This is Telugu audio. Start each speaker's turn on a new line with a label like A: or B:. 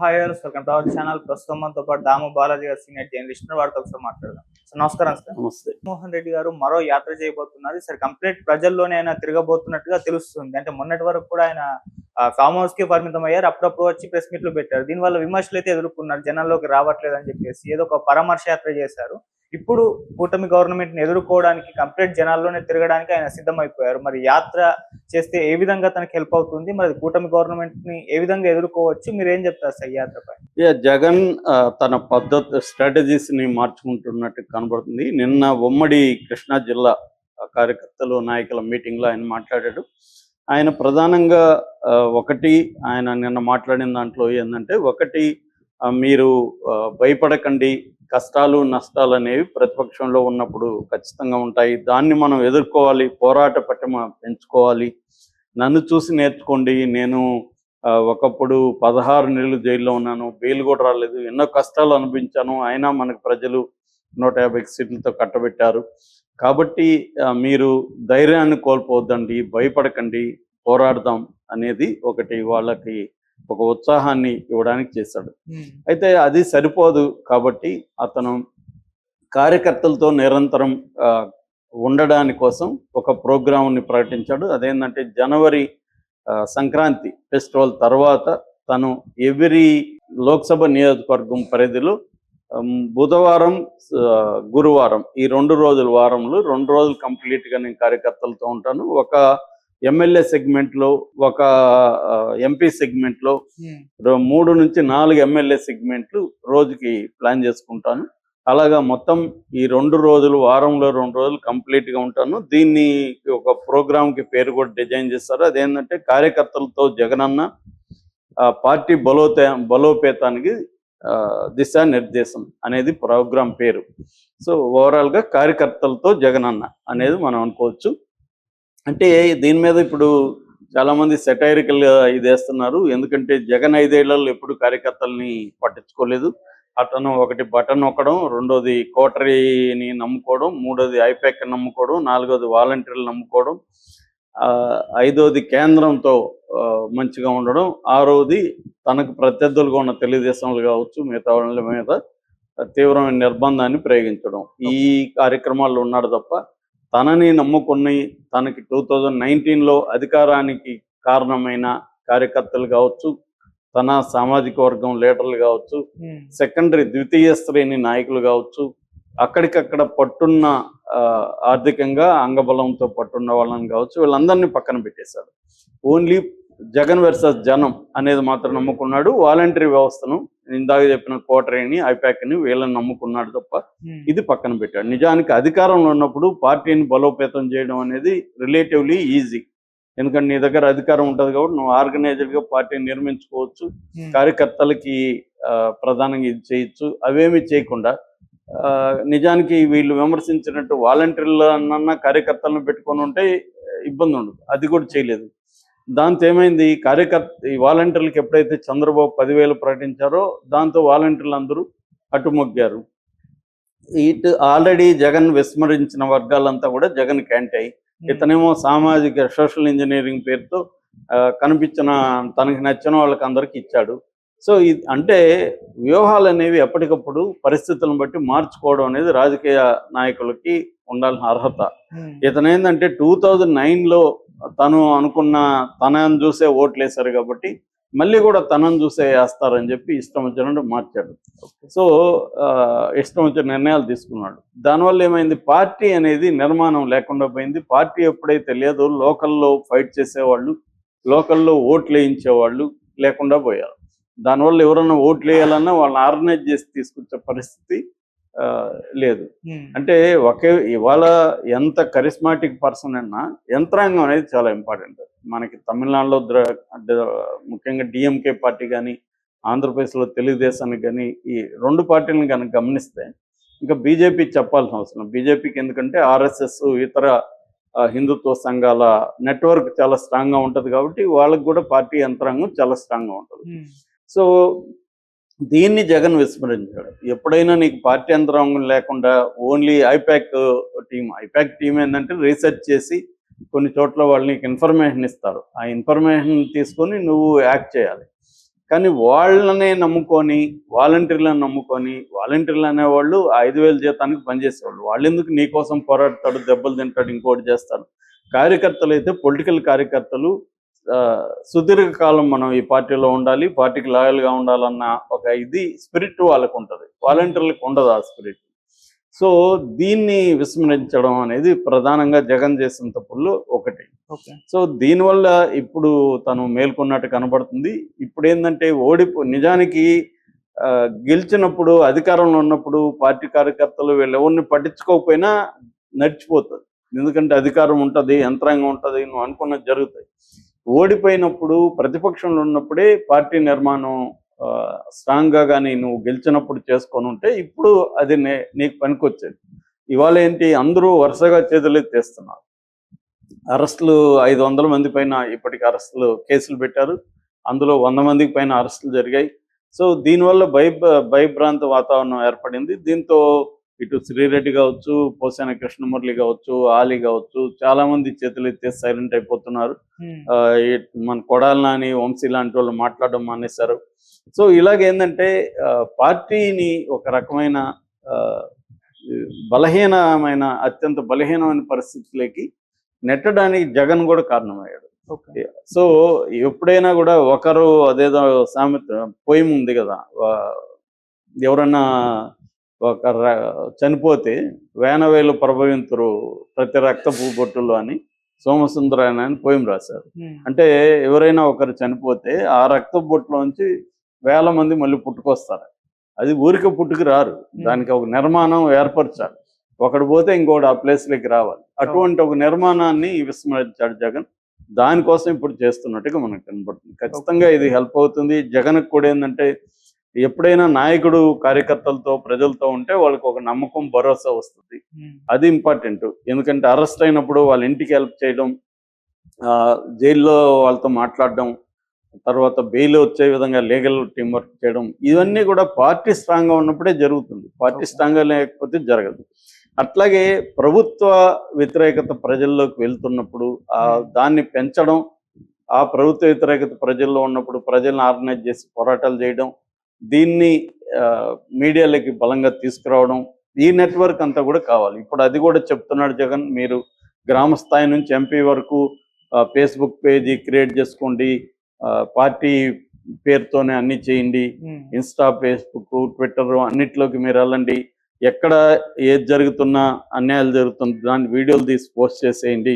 A: Hi welcome to our channel ప్రస్తుతం మనతో పాటు దాము బాలాజీ గారు సీనియర్ జర్నలిస్ట్ వారితో ఒకసారి మాట్లాడదాం. సో నమస్కారం సార్.
B: నమస్తే.
A: మోహన్ రెడ్డి గారు మరో యాత్ర చేయబోతున్నారు. సార్ కంప్లీట్ ప్రజల్లోనే ఆయన తిరగబోతున్నట్టుగా తెలుస్తుంది. అంటే మొన్నటి వరకు కూడా ఆయన ఫామ్ హౌస్కి పరిమితం అయ్యారు. అప్పుడప్పుడు వచ్చి ప్రెస్ మీట్లు పెట్టారు. దీనివల్ల విమర్శలు అయితే ఎదుర్కొన్నారు. జనాల్లోకి రావట్లేదు అని చెప్పేసి ఏదో ఒక పరామర్శ యాత్ర చేశారు. ఇప్పుడు కూటమి గవర్నమెంట్ని ఎదుర్కోవడానికి కంప్లీట్ జనాల్లోనే తిరగడానికి ఆయన సిద్ధమైపోయారు. మరి యాత్ర చేస్తే ఏ విధంగా తనకి హెల్ప్ అవుతుంది? మరి కూటమి గవర్నమెంట్ని ఏ విధంగా ఎదుర్కోవచ్చు? మీరు ఏం చెప్తారు సార్? యాత్రపై
B: జగన్ తన పద్ధతి స్ట్రాటజీస్ని మార్చుకుంటున్నట్టు కనబడుతుంది. నిన్న ఉమ్మడి కృష్ణా జిల్లా కార్యకర్తలు నాయకుల మీటింగ్లో ఆయన మాట్లాడాడు. ఆయన ప్రధానంగా ఆ, ఒకటి ఆయన నిన్న మాట్లాడిన దాంట్లో ఏంటంటే ఒకటి మీరు భయపడకండి కష్టాలు నష్టాలు అనేవి ప్రతిపక్షంలో ఉన్నప్పుడు ఖచ్చితంగా ఉంటాయి. దాన్ని మనం ఎదుర్కోవాలి పోరాట పటిమ పెంచుకోవాలి. నన్ను చూసి నేర్చుకోండి నేను ఒకప్పుడు పదహారు నెలలు జైల్లో ఉన్నాను బెయిల్ కూడా రాలేదు ఎన్నో కష్టాలు అనిపించాను అయినా మనకు ప్రజలు నూట యాభై సీట్లతో కట్టబెట్టారు. కాబట్టి మీరు ధైర్యాన్ని కోల్పోవద్దండి భయపడకండి పోరాడదాం అనేది ఒకటి వాళ్ళకి ఒక ఉత్సాహాన్ని ఇవ్వడానికి చేశాడు. అయితే అది సరిపోదు కాబట్టి అతను కార్యకర్తలతో నిరంతరం ఉండడాని కోసం ఒక ప్రోగ్రాంని ప్రకటించాడు. అదేంటంటే జనవరి సంక్రాంతి ఫెస్టివల్ తర్వాత తను ఎవ్రీ లోక్సభ నియోజకవర్గం పరిధిలో బుధవారం గురువారం ఈ రెండు రోజుల వారంలో రెండు రోజులు కంప్లీట్గా నేను కార్యకర్తలతో ఉంటాను. ఒక ఎమ్మెల్యే సెగ్మెంట్లో ఒక ఎంపీ సెగ్మెంట్లో మూడు నుంచి నాలుగు ఎమ్మెల్యే సెగ్మెంట్లు రోజుకి ప్లాన్ చేసుకుంటాను. అలాగా మొత్తం ఈ రెండు రోజులు వారంలో రెండు రోజులు కంప్లీట్గా గా ఉంటాను. దీన్ని ఒక ప్రోగ్రామ్కి కి పేరు కూడా డిజైన్ చేస్తారు. అదేంటంటే కార్యకర్తలతో జగనన్న ఆ, పార్టీ బలోత బలోపేతానికి ఆ, దిశానిర్దేశం అనేది ప్రోగ్రాం పేరు. సో ఓవరాల్గా కార్యకర్తలతో జగనన్న అనేది మనం అనుకోవచ్చు. అంటే దీని మీద ఇప్పుడు చాలా మంది సెటైరికల్ ఇది వేస్తున్నారు. ఎందుకంటే జగన్ ఐదేళ్ళలో ఎప్పుడు కార్యకర్తల్ని పట్టించుకోలేదు. అతను ఒకటి బటన్ నొక్కడం రెండోది కోటరీని నమ్ముకోవడం మూడోది ఐపెక్ నమ్ముకోవడం నాలుగోది వాలంటీర్లు నమ్ముకోవడం ఆ, ఐదోది కేంద్రంతో మంచిగా ఉండడం ఆరోది తనకు ప్రత్యర్థులుగా ఉన్న తెలుగుదేశంలు కావచ్చు మిగతా వాళ్ళ మీద తీవ్రమైన నిర్బంధాన్ని ప్రయోగించడం. ఈ కార్యక్రమాల్లో ఉన్నాడు తప్ప తనని నమ్ముకుని తనకి టూ థౌజండ్ నైన్టీన్లో అధికారానికి కారణమైన కార్యకర్తలు కావచ్చు తన సామాజిక వర్గం లీడర్లు కావచ్చు సెకండరీ ద్వితీయ శ్రేణి నాయకులు కావచ్చు అక్కడికక్కడ పట్టున్న ఆర్థికంగా అంగబలంతో పట్టున్న వాళ్ళని కావచ్చు వీళ్ళందరినీ పక్కన పెట్టేశాడు. ఓన్లీ జగన్ వర్సెస్ జనం అనేది మాత్రం నమ్ముకున్నాడు. వాలంటరీ వ్యవస్థను ఇందాక చెప్పిన కోటరీని ఐపాక్ని వీళ్ళని నమ్ముకున్నాడు తప్ప ఇది పక్కన పెట్టాడు. నిజానికి అధికారంలో ఉన్నప్పుడు పార్టీని బలోపేతం చేయడం అనేది రిలేటివ్లీ ఈజీ ఎందుకంటే నీ దగ్గర అధికారం ఉంటుంది కాబట్టి నువ్వు ఆర్గనైజర్గా పార్టీని నిర్మించుకోవచ్చు కార్యకర్తలకి ప్రధానంగా ఇది చేయొచ్చు. అవేమి చేయకుండా నిజానికి వీళ్ళు విమర్శించినట్టు వాలంటీర్లు అన్న కార్యకర్తలను పెట్టుకొని ఉంటే ఇబ్బంది ఉండదు. అది కూడా చేయలేదు. దాంతో ఏమైంది? కార్యకర్త ఈ వాలంటీర్లకు ఎప్పుడైతే చంద్రబాబు పదివేలు ప్రకటించారో దాంతో వాలంటీర్లు అందరూ అటుమొగ్గారు. ఇటు ఆల్రెడీ జగన్ విస్మరించిన వర్గాలంతా కూడా జగన్ క్యాంటై. ఇతనేమో సామాజిక సోషల్ ఇంజనీరింగ్ పేరుతో కనిపించిన తనకి నచ్చిన వాళ్ళకి అందరికి ఇచ్చాడు. సో ఇది అంటే వ్యూహాలు అనేవి ఎప్పటికప్పుడు పరిస్థితులను బట్టి మార్చుకోవడం అనేది రాజకీయ నాయకులకి ఉండాల్సిన అర్హత. ఇతను ఏంటంటే టూ థౌజండ్ నైన్లో తను అనుకున్న తనని చూసే ఓట్లు వేశారు కాబట్టి మళ్ళీ కూడా తనని చూసే వేస్తారని చెప్పి ఇష్టం వచ్చినట్టు మార్చాడు. సో ఇష్టం వచ్చిన నిర్ణయాలు తీసుకున్నాడు. దానివల్ల ఏమైంది? పార్టీ అనేది నిర్మాణం లేకుండా పోయింది. పార్టీ ఎప్పుడైతే లేదో లోకల్లో ఫైట్ చేసేవాళ్ళు లోకల్లో ఓట్లు వేయించేవాళ్ళు లేకుండా పోయారు. దానివల్ల ఎవరన్నా ఓట్లు వేయాలన్నా వాళ్ళని ఆర్గనైజ్ చేసి తీసుకొచ్చే పరిస్థితి లేదు. అంటే ఒకే ఇవాళ ఎంత కరిస్మాటిక్ పర్సన్ అన్నా యంత్రాంగం అనేది చాలా ఇంపార్టెంట్. మనకి తమిళనాడులో ముఖ్యంగా డిఎంకే పార్టీ కానీ ఆంధ్రప్రదేశ్లో తెలుగుదేశానికి కానీ ఈ రెండు పార్టీలను కనుక గమనిస్తే ఇంకా బీజేపీ చెప్పాల్సిన అవసరం బీజేపీకి ఎందుకంటే ఆర్ఎస్ఎస్ ఇతర హిందుత్వ సంఘాల నెట్వర్క్ చాలా స్ట్రాంగ్గా ఉంటుంది కాబట్టి వాళ్ళకి కూడా పార్టీ యంత్రాంగం చాలా స్ట్రాంగ్గా ఉంటుంది. సో దీన్ని జగన్ విస్మరించాడు. ఎప్పుడైనా నీకు పార్టీ యంత్రాంగం లేకుండా only IPAC team IPAC team ఏంటంటే రీసెర్చ్ చేసి కొన్ని చోట్ల వాళ్ళు నీకు ఇన్ఫర్మేషన్ ఇస్తారు. ఆ ఇన్ఫర్మేషన్ తీసుకొని నువ్వు యాక్ట్ చేయాలి. కానీ వాళ్ళనే నమ్ముకొని వాలంటీర్లను నమ్ముకొని వాలంటీర్లు అనేవాళ్ళు ఐదు వేల జీతానికి పనిచేసేవాళ్ళు. వాళ్ళు ఎందుకు నీకోసం పోరాడతాడు దెబ్బలు తింటాడు ఇంకోటి చేస్తాడు? కార్యకర్తలు అయితే పొలిటికల్ కార్యకర్తలు సుదీర్ఘకాలం మనం ఈ పార్టీలో ఉండాలి పార్టీకి లాయల్గా ఉండాలన్న ఒక ఇది స్పిరిట్ వాళ్ళకు ఉంటుంది వాలంటీర్లకు ఉండదు ఆ స్పిరిట్ సో దీన్ని విస్మరించడం అనేది ప్రధానంగా జగన్ చేసిన తప్పుల్లో ఒకటి.
A: ఓకే.
B: సో దీనివల్ల ఇప్పుడు తను మేల్కొన్నట్టు కనబడుతుంది. ఇప్పుడు ఏంటంటే ఓడిపో నిజానికి గెలిచినప్పుడు అధికారంలో ఉన్నప్పుడు పార్టీ కార్యకర్తలు వీళ్ళు ఎవరిని పట్టించుకోకపోయినా నడిచిపోతుంది ఎందుకంటే అధికారం ఉంటుంది యంత్రాంగం ఉంటుంది నువ్వు అనుకున్నది జరుగుతాయి. ఓడిపోయినప్పుడు ప్రతిపక్షంలో ఉన్నప్పుడే పార్టీ నిర్మాణం స్ట్రాంగ్గా కానీ నువ్వు గెలిచినప్పుడు చేసుకొని ఉంటే ఇప్పుడు అది నీకు పనికొచ్చేది. ఇవాళ ఏంటి? అందరూ వరుసగా చేతులెత్తేస్తున్నారు అరెస్టులు ఐదు వందల మంది పైన ఇప్పటికి అరెస్టులు కేసులు పెట్టారు. అందులో వంద మందికి పైన అరెస్టులు జరిగాయి. సో దీనివల్ల భయ భయభ్రాంత వాతావరణం ఏర్పడింది. దీంతో ఇటు శ్రీరెడ్డి కావచ్చు పోసాన కృష్ణమురళి కావచ్చు ఆలి కావచ్చు చాలా మంది చేతులు ఎత్తే సైలెంట్ అయిపోతున్నారు. మన కొడాల నాని వంశీ లాంటి వాళ్ళు మాట్లాడడం మానేశారు. సో ఇలాగేందంటే పార్టీని ఒక రకమైన బలహీనమైన అత్యంత బలహీనమైన పరిస్థితులకి నెట్టడానికి జగన్ కూడా కారణమయ్యాడు. సో ఎప్పుడైనా కూడా ఒకరు అదేదో సామెత పోయి ఉంది కదా ఎవరన్నా ఒక ర- చనిపోతే వేనవేలు ప్రభవింతురు ప్రతి రక్తపు బొట్టులు అని సోమసుందరాయన అని పోయం రాశారు. అంటే ఎవరైనా ఒకరు చనిపోతే ఆ రక్త బొట్టులోంచి వేల మంది మళ్ళీ పుట్టుకొస్తారు. అది ఊరికే పుట్టుకు రారు. దానికి ఒక నిర్మాణం ఏర్పరచాలి ఒకడు పోతే ఇంకోటి ఆ ప్లేస్లోకి రావాలి. అటువంటి ఒక నిర్మాణాన్ని విస్మరించాడు జగన్ దానికోసం ఇప్పుడు చేస్తున్నట్టుగా మనకు కనబడుతుంది. ఖచ్చితంగా ఇది హెల్ప్ అవుతుంది. జగన్కి కూడా ఏంటంటే ఎప్పుడైనా నాయకుడు కార్యకర్తలతో ప్రజలతో ఉంటే వాళ్ళకి ఒక నమ్మకం భరోసా వస్తుంది. అది ఇంపార్టెంట్. ఎందుకంటే అరెస్ట్ అయినప్పుడు వాళ్ళ ఇంటికి హెల్ప్ చేయడం ఆ, జైల్లో వాళ్ళతో మాట్లాడడం తర్వాత బెయిల్ వచ్చే విధంగా లీగల్ టీం వర్క్ చేయడం ఇవన్నీ కూడా పార్టీ స్ట్రాంగ్గా ఉన్నప్పుడే జరుగుతుంది. పార్టీ. స్ట్రాంగ్గా లేకపోతే జరగదు. అట్లాగే ప్రభుత్వ వ్యతిరేకత ప్రజల్లోకి వెళ్తున్నప్పుడు ఆ. దాన్ని పెంచడం ఆ ప్రభుత్వ వ్యతిరేకత ప్రజల్లో ఉన్నప్పుడు ప్రజలను ఆర్గనైజ్ చేసి పోరాటాలు చేయడం దీన్ని మీడియాలోకి బలంగా తీసుకురావడం ఈ నెట్వర్క్ అంతా కూడా కావాలి. ఇప్పుడు అది కూడా చెప్తున్నాడు జగన్ మీరు గ్రామ స్థాయి నుంచి ఎంపీ వరకు ఫేస్బుక్ పేజీ క్రియేట్ చేసుకోండి పార్టీ పేరుతోనే అన్ని చేయండి ఇన్స్టా ఫేస్బుక్ ట్విట్టర్ అన్నిట్లోకి మీరు వెళ్ళండి ఎక్కడ ఏది జరుగుతున్నా అన్యాయాలు జరుగుతుంది దాని వీడియోలు తీసి పోస్ట్ చేసేయండి